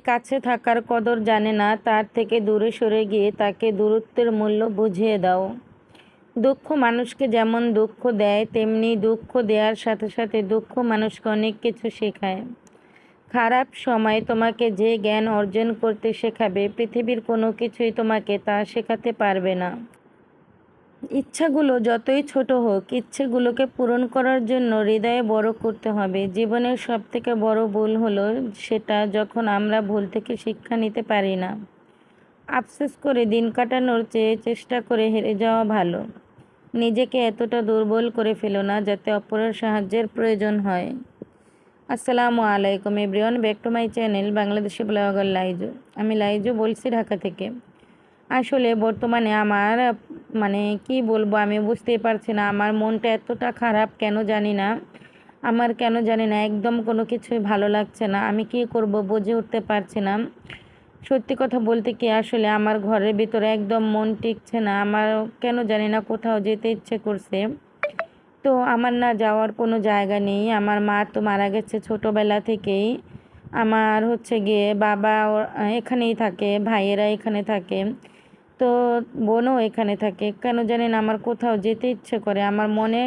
কাছে থাকার কদর জানে না, তার থেকে দূরে সরে গিয়ে তাকে দূরত্বের মূল্য বুঝিয়ে দাও। দুঃখ মানুষকে যেমন দুঃখ দেয়, তেমনি দুঃখ দেওয়ার সাথে সাথে দুঃখ মানুষকে অনেক কিছু শেখায়। খারাপ সময় তোমাকে যে জ্ঞান অর্জন করতে শেখাবে, পৃথিবীর কোনো কিছুই তোমাকে তা শেখাতে পারবে না। ইচ্ছাগুলো যতই ছোট হোক, ইচ্ছেগুলোকে পূরণ করার জন্য হৃদয়ে বড় করতে হবে। জীবনের সব থেকে বড় ভুল হলো সেটা যখন আমরা ভুল থেকে শিক্ষা নিতে পারি না। আফসোস করে দিন কাটানোর চেয়ে চেষ্টা করে হেরে যাওয়া ভালো। নিজেকে এতটা দুর্বল করে ফেলো না যাতে অপরের সাহায্যের প্রয়োজন হয়। আসসালামু আলাইকুম everyone, back to my channel Bangladeshi blogger Laizu. আমি লাইজু বলছি ঢাকা থেকে। আসলে বর্তমানে আমার মানে কি বলব, আমি বুঝতেই পারছি না, আমার মনটা এতটা খারাপ কেন জানি না। আমার কেন জানি না, একদম কোনো কিছুই ভালো লাগছে না, আমি কি করব বুঝে উঠতে পারছি না। সত্যি কথা বলতে কি, আসলে আমার ঘরের ভিতরে একদম মন টিকছে না, আমার কেন জানি না কোথাও যেতে ইচ্ছে করছে। তো আমার না যাওয়ার কোনো জায়গা নেই, আমার মা তো মারা গেছে ছোটোবেলা থেকেই। আমার হচ্ছে গিয়ে বাবা এখানেই থাকে, ভাইয়েরা এখানে থাকে। তো বোনও এখানে থাকে। কেন জানেন আমার কোথাও যেতে ইচ্ছে করে, আমার মনে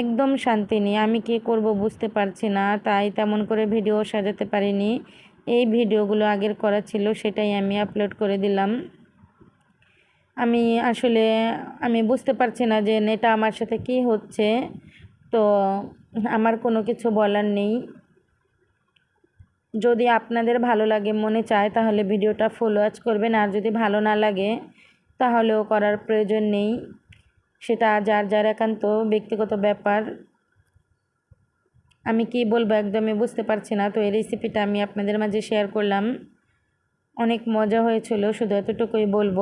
একদম শান্তি নেই। আমি কি করব বুঝতে পারছি না, তাই তেমন করে ভিডিও সাজাতে পারিনি। এই ভিডিওগুলো আগের করা ছিল, সেটাই আমি আপলোড করে দিলাম। আমি আসলে, আমি বুঝতে পারছি না যে এটা আমার সাথে কি হচ্ছে। তো আমার কোনো কিছু বলার নেই। যদি আপনাদের ভালো লাগে, মনে চায়, তাহলে ভিডিওটা ফুল ওয়াচ করবেন। আর যদি ভালো না লাগে, তাহলেও করার প্রয়োজন নেই। সেটা যার যার একান্ত ব্যক্তিগত ব্যাপার। আমি কি বলব একদমই বুঝতে পারছি না। তো এই রেসিপিটা আমি আপনাদের মাঝে শেয়ার করলাম। অনেক মজা হয়েছিল, শুধু এতটুকুই বলব।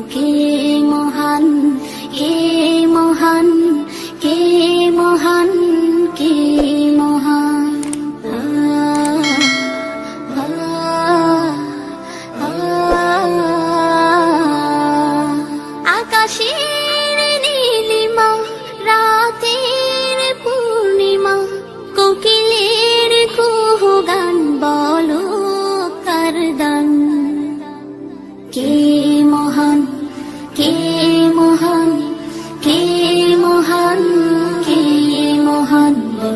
বলো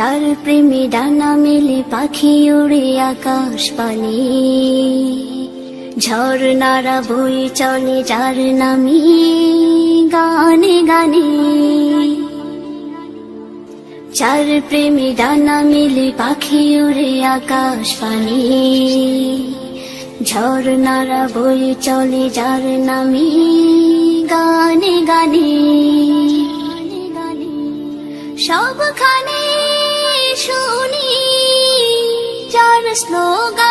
চার প্রেমী ডানা মেলে পাখি উড়ে আকাশ পানে। ঝর্ণারা বই চলে যার নামি গানে গানে। চার প্রেমী ডানা মিলে পাখি উড়ে আকাশ পানি। ঝর্ণারা বই চলে যার নামি গানে গানে। সবখানে শুনি যার স্লোগান